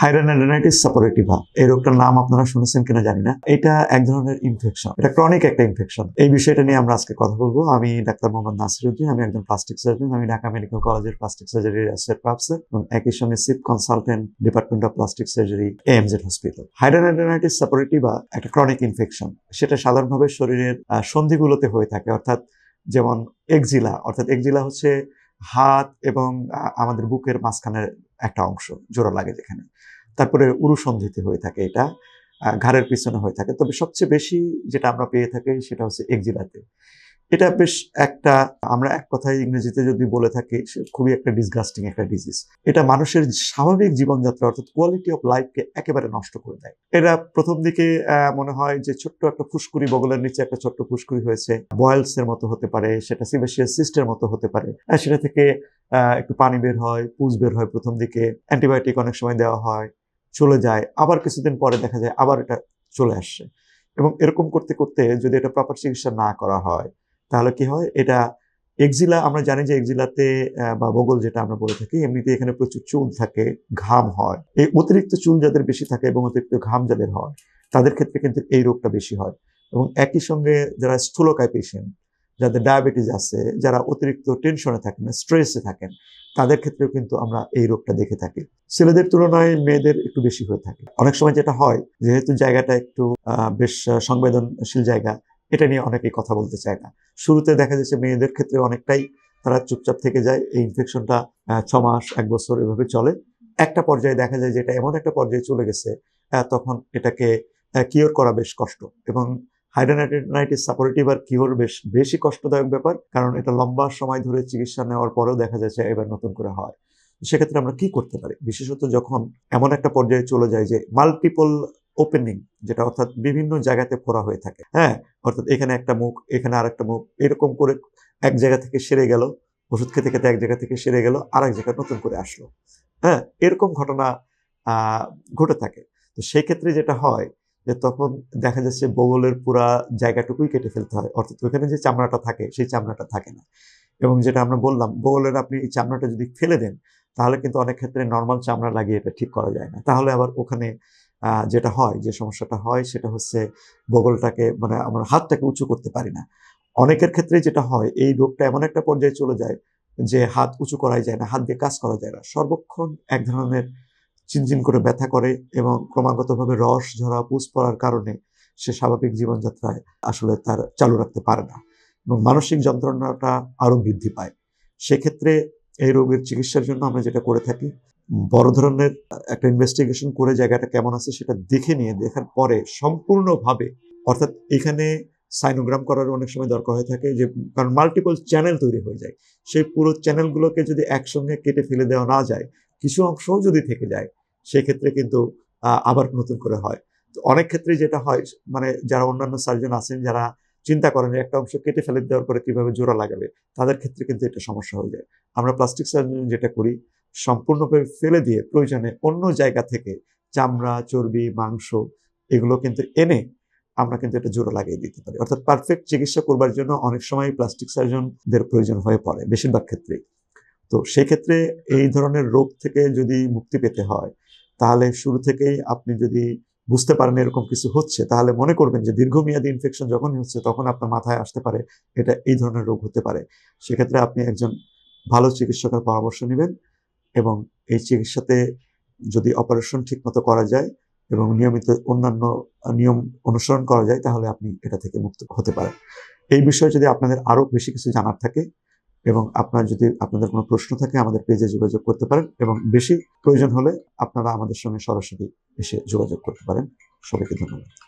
হাইড্রানাইটিস সাপোরেটিভা এই রোগটার নাম আপনারা শুনেছেন কিনা জানি না। এটা এক ধরনের ইনফেকশন এটা ক্রনিক একটা ইনফেকশন এই বিষয়টা নিয়ে আমরা আজকে কথা বলব। আমি ডাক্তার মোহাম্মদ নাসিরুদ্দিন আমি একজন প্লাস্টিক সার্জন আমি ঢাকা মেডিকেল কলেজের প্লাস্টিক সার্জারির অ্যাসোসিয়েট প্রফেসর এবং একই সঙ্গে sheep consultant department of plastic surgery AMZ hospital hidradenitis suppurativa একটা ক্রনিক ইনফেকশন সেটা সাধারণভাবে শরীরের সন্ধিগুলোতে হয়ে থাকে। অর্থাৎ যেমন এক্সিলা অর্থাৎ এক্সিলা হচ্ছে হাত এবং আমাদের বুকের মাঝখানের একটা অংশ জোড়া লাগে যেখানে। তারপরে উরুসন্ধিতে হয়ে থাকে এটা ঘাড়ের পিছনে হয়ে থাকে। তবে সবচেয়ে বেশি যেটা আমরা পেয়ে থাকি সেটা হচ্ছে এক্সিলাতে। এটা বেশ একটা, আমরা এক কথায় ইংরেজিতে যদি বলে থাকি খুবই একটা ডিসগাস্টিং একটা ডিজিজ এটা মানুষের স্বাভাবিক জীবনযাত্রা, অর্থাৎ কোয়ালিটি অফ লাইফকে একেবারে নষ্ট করে দেয়। এটা প্রথম দিকে মনে হয় যে ছোট্ট একটা ফুসকুড়ি বগলের নিচে একটা ছোট্ট ফুসকুড়ি হয়েছে। বয়েলস এর মতো হতে পারে, সেটা সিবেশিয়াস সিস্টের মতো হতে পারে। সেটা থেকে একটু পানি বের হয় পুজ বের হয় প্রথম দিকে। অ্যান্টিবায়োটিক অনেক সময় দেওয়া হয়, চলে যায়। আবার কিছুদিন পরে দেখা যায় আবার এটা চলে আসছে। এবং এরকম করতে করতে যদি এটা প্রপার চিকিৎসা না করা হয় তাহলে কি হয়? এটা এক্সিলা, আমরা জানি যে এক্সিলাতে বা বগল যেটা আমরা বলে থাকি, এমনিতে এখানে প্রচুর চুল থাকে, ঘাম হয়। এই অতিরিক্ত চুল যাদের বেশি থাকে এবং অতিরিক্ত ঘাম যাদের হয়, তাদের ক্ষেত্রে কিন্তু এই রোগটা বেশি হয়। এবং একই সঙ্গে যারা স্থূলকায় পেশেন্ট যাদের ডায়াবেটিস আছে, যারা অতিরিক্ত টেনশনে থাকেন স্ট্রেসে থাকেন, তাদের ক্ষেত্রেও কিন্তু আমরা এই রোগটা দেখে থাকি। ছেলেদের তুলনায় মেয়েদের একটু বেশি হয়ে থাকে। অনেক সময় যেটা হয়, যেহেতু জায়গাটা একটু বেশ সংবেদনশীল জায়গা এটা নিয়ে অনেকেই কথা বলতে চায় না। শুরুতে দেখা যাচ্ছে মেয়েদের ক্ষেত্রে অনেকটাই তারা চুপচাপ থেকে যায়, এই ইনফেকশনটা ছ মাস, এক বছর এভাবে চলে। একটা পর্যায়ে দেখা যায় যে এটা এমন একটা পর্যায়ে চলে গেছে তখন এটাকে কিওর করা বেশ কষ্ট এবং হাইড্রানাইটিস সাপোরেটিভ আর কিওর বেশ, বেশি কষ্টদায়ক ব্যাপার কারণ এটা লম্বা সময় ধরে চিকিৎসা নেওয়ার পরেও দেখা যাচ্ছে এবার নতুন করে হয়। সেক্ষেত্রে আমরা কি করতে পারি? বিশেষত যখন এমন একটা পর্যায়ে চলে যায় যে মাল্টিপল ওপেনিং যেটা অর্থাৎ বিভিন্ন জায়গাতে ফোরা হয়ে থাকে। হ্যাঁ অর্থাৎ এখানে একটা মুখ, এখানে আর একটা মুখ, এরকম করে এক জায়গা থেকে সেরে গেল, ওষুধ খেতে খেতে এক জায়গা থেকে সেরে গেল আর এক জায়গায় নতুন করে আসলো। হ্যাঁ এরকম ঘটনা ঘটে থাকে। তো সেই ক্ষেত্রে যেটা হয় যে তখন দেখা যাচ্ছে বগলের পুরা জায়গাটুকুই কেটে ফেলতে হয়। অর্থাৎ ওখানে যে চামড়াটা থাকে, সেই চামড়াটা থাকে না। এবং যেটা আমরা বললাম, বগলের আপনি এই চামড়াটা যদি ফেলে দেন, তাহলে কিন্তু অনেক ক্ষেত্রে নর্মাল চামড়া লাগিয়ে এটা ঠিক করা যায় না। তাহলে আবার ওখানে যেটা হয়, যে সমস্যাটা হয়, সেটা হচ্ছে বগলটাকে মানে আমরা হাতটাকে উঁচু করতে পারি না। অনেকের ক্ষেত্রে যেটা হয়, এই রোগটা এমন একটা পর্যায়ে চলে যায় যে হাত উঁচু করাই যায় না, হাত দিয়ে কাজ করা যায় না। সর্বক্ষণ এক ধরনের চিনচিন করে ব্যথা করে এবং ক্রমাগতভাবে রস, ঝরা, পুষ পড়ার কারণে সে স্বাভাবিক জীবনযাত্রায় আসলে তার চালু রাখতে পারে না এবং মানসিক যন্ত্রণাটা আরও বৃদ্ধি পায়। সেক্ষেত্রে এই রোগের চিকিৎসার জন্য আমরা যেটা করে থাকি, বড় ধরনের একটা ইনভেস্টিগেশন করে জায়গাটা কেমন আছে সেটা দেখে নিয়ে, দেখার পরে সম্পূর্ণভাবে, অর্থাৎ এখানে সাইনোগ্রাম করার অনেক সময় দরকার হয়ে থাকে যে, কারণ মাল্টিপল চ্যানেল তৈরি হয়ে যায়। সেই পুরো চ্যানেলগুলোকে যদি একসঙ্গে কেটে ফেলে দেওয়া না যায়, কিছু অংশও যদি থেকে যায়, সেক্ষেত্রে কিন্তু আবার নতুন করে হয়। তো অনেক ক্ষেত্রে যেটা হয় মানে যারা অন্যান্য সার্জন আছেন, যারা চিন্তা করেন একটা অংশ কেটে ফেলে দেওয়ার পরে কীভাবে জোড়া লাগাবে, তাদের ক্ষেত্রে কিন্তু এটা সমস্যা হয়ে যায়। আমরা প্লাস্টিক সার্জন যেটা করি, সম্পূর্ণভাবে ফেলে দিয়ে প্রয়োজনে অন্য জায়গা থেকে চামড়া, চর্বি, মাংস এগুলো কিন্তু এনে আমরা কিন্তু এটা জোড়া লাগিয়ে দিতে পারি। অর্থাৎ পারফেক্ট চিকিৎসা করবার জন্য অনেক সময় প্লাস্টিক সার্জনদের প্রয়োজন হয়ে পড়ে, বেশিরভাগ ক্ষেত্রেই। তো সেক্ষেত্রে এই ধরনের রোগ থেকে যদি মুক্তি পেতে হয়, তাহলে শুরু থেকেই আপনি যদি বুঝতে পারেন এরকম কিছু হচ্ছে, তাহলে মনে করবেন যে দীর্ঘমেয়াদী ইনফেকশন যখনই হচ্ছে তখন আপনার মাথায় আসতে পারে এটা এই ধরনের রোগ হতে পারে। সেক্ষেত্রে আপনি একজন ভালো চিকিৎসকের পরামর্শ নেবেন এবং এই চিকিৎসাতে যদি অপারেশন ঠিকমতো করা যায় এবং নিয়মিত অন্যান্য নিয়ম অনুসরণ করা যায়, তাহলে আপনি এটা থেকে মুক্ত হতে পারেন। এই বিষয়ে যদি আপনাদের আরও বেশি কিছু জানার থাকে এবং আপনার যদি আপনাদের কোনো প্রশ্ন থাকে, আমাদের পেজে যোগাযোগ করতে পারেন এবং বেশি প্রয়োজন হলে আপনারা আমাদের সঙ্গে সরাসরি এসে যোগাযোগ করতে পারেন। সবাইকে ধন্যবাদ।